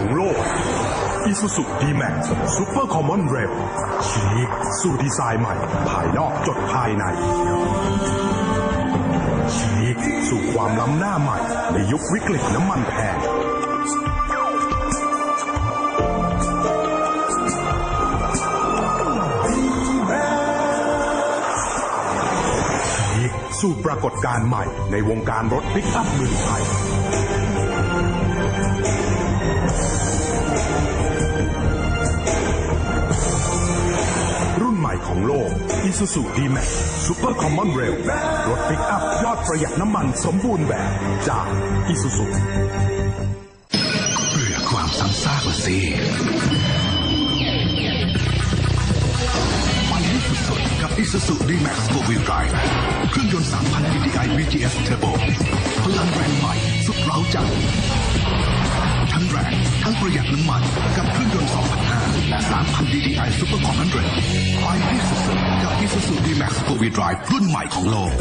ของโลก Isuzu D-Max Super Common Rail ชีกสู่ดีไซน์ใหม่ ภายนอกจดภายใน ชีกสู่ความล้ำหน้าใหม่ ในยุควิกฤตน้ำมันแพงชีกสู่ปรากฏการณ์ใหม่ในวงการรถปิกอัพเมืองไทย ม่ของโลก Isuzu D-Max Super Common Rail รถปิกอัพยอดประหยัดน้ำมันสมบูรณ์แบบจาก Isuzu เบื่อความซ้ำซากละสิมันให้สุดๆกับ Isuzu D-Max 4-Wheel Drive เครื่องยนต์ 3,000 DDI VGS Turbo พลังแรงใหม่สุดเร้าใจทั้งแรง ทั้งประหยัดน้ำมัน กับเครื่องยนต์ 2,500 และ 3,000 DDI Super Common Rail Isuzu D-Max 4-Wheel Drive รุ่นใหม่ของโลก